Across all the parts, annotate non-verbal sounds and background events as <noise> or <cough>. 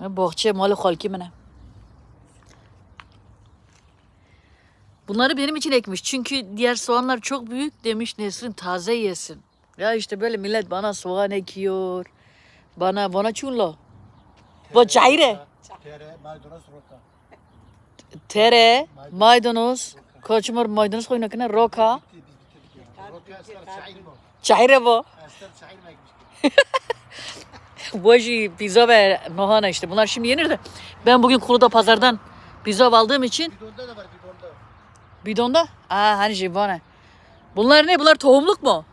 Bahçe malı halki mi ne? Bunları benim için ekmiş. Çünkü diğer soğanlar çok büyük demiş Nesrin taze yesin. Ya işte böyle millet bana soğan ekiyor. Bana bana çullo. Bu cayre. Tere, maydanoz, roka. Tere, maydanoz, koçmur maydanoz koyun ne roka. Şair bu. <laughs> Boji, pizza ve nohana işte. Bunlar şimdi yenir de. Ben bugün Kulu'da pazardan pizza aldığım için Bidonda da var bidonda. bidonda. Aa hani jivane. Bunlar ne? Bunlar tohumluk mu?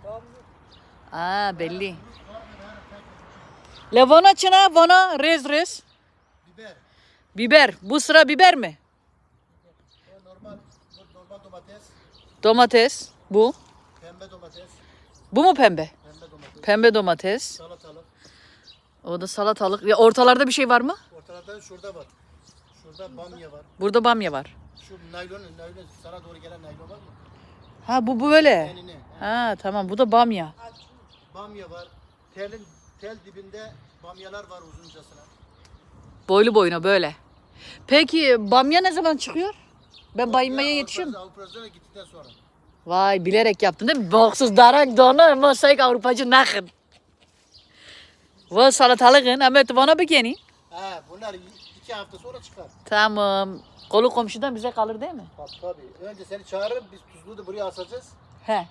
Aa belli. Lavana çına, vana, rez rez. Biber. Biber. Bu sıra biber mi? Normal, normal domates. Domates. Bu. Pembe domates. Bu mu pembe? Pembe domates. Pembe domates. Salatalık. O da salatalık. Ya ortalarda bir şey var mı? Ortalarda şurada var. Şurada bamya var. Burada bamya var. Şu naylon, naylon sana doğru gelen naylon var mı? Ha bu bu böyle. Enine. Ha tamam bu da bamya. Bamya var. Telin tel dibinde bamyalar var uzuncasına. Boylu boyuna böyle. Peki bamya ne zaman çıkıyor? Ben baymaya Ya, yetişiyorum. Avrupa- Avrupa'da gittikten sonra. Vay bilerek yaptın değil mi? Baksız darak donu masayık Avrupacı nakın. Ve salatalığın ama bana bir yeni. Ha, bunlar iki hafta sonra çıkar. Tamam. Kolu komşudan bize kalır değil mi? Bak tabii. Önce seni çağırırım. Biz tuzluğu da buraya asacağız. He.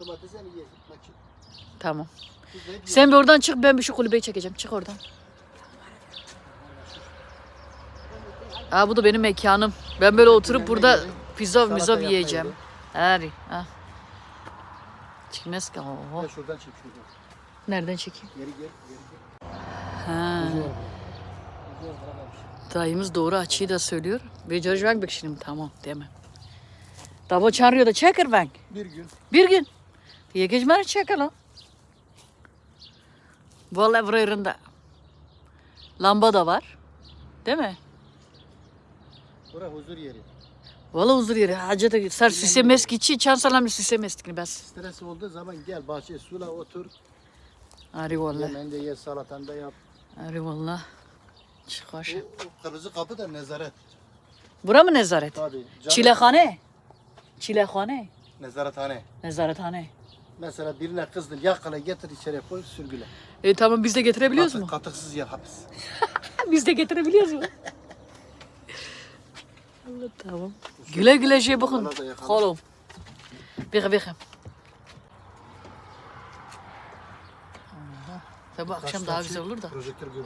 Domatesi hani yiyeceğiz. Bakayım. Tamam. Sen bir oradan çık ben bir şu kulübeyi çekeceğim. Çık oradan. Aa bu da benim mekanım. Ben böyle oturup burada pizza yapmayı yiyeceğim. Hadi. Ha. Çıkmaz ki. Oho. Şuradan çek şuradan. Nereden çekeyim? Geri gel. Geri gel. Ha. Dayımız doğru açıyı da söylüyor. Wang bak şimdi tamam deme. Davo çağırıyor da çeker Wang. Bir gün. Bir gün. Diye geçmeni çeker lan. Vallahi buraya Lamba da var. Değil mi? Bura huzur yeri. Vallahi huzur yeri. Hacı da sisemez ki çan salam sisemez ki bas. Stres olduğu zaman gel bahçeye sula otur. Ari vallahi. Yemeğini de ye salatanı da yap. Ari vallahi. Çıkar. O kırmızı kapı da nezaret. Bura mı nezaret? Tabii. canım. Çilehane. Çilehane. Nezarethane. Nezarethane. Mesela birine kızdın yakala getir içeri koy sürgüle. E tamam biz de getirebiliyoruz Katı- mu? Katıksız yer hapis. <laughs> Biz de getirebiliyoruz mu? <laughs> Allah tamam. Güle güle şey bakın. Kolum. Bir bir. Tabi akşam daha güzel olur da. Projektör görüntü.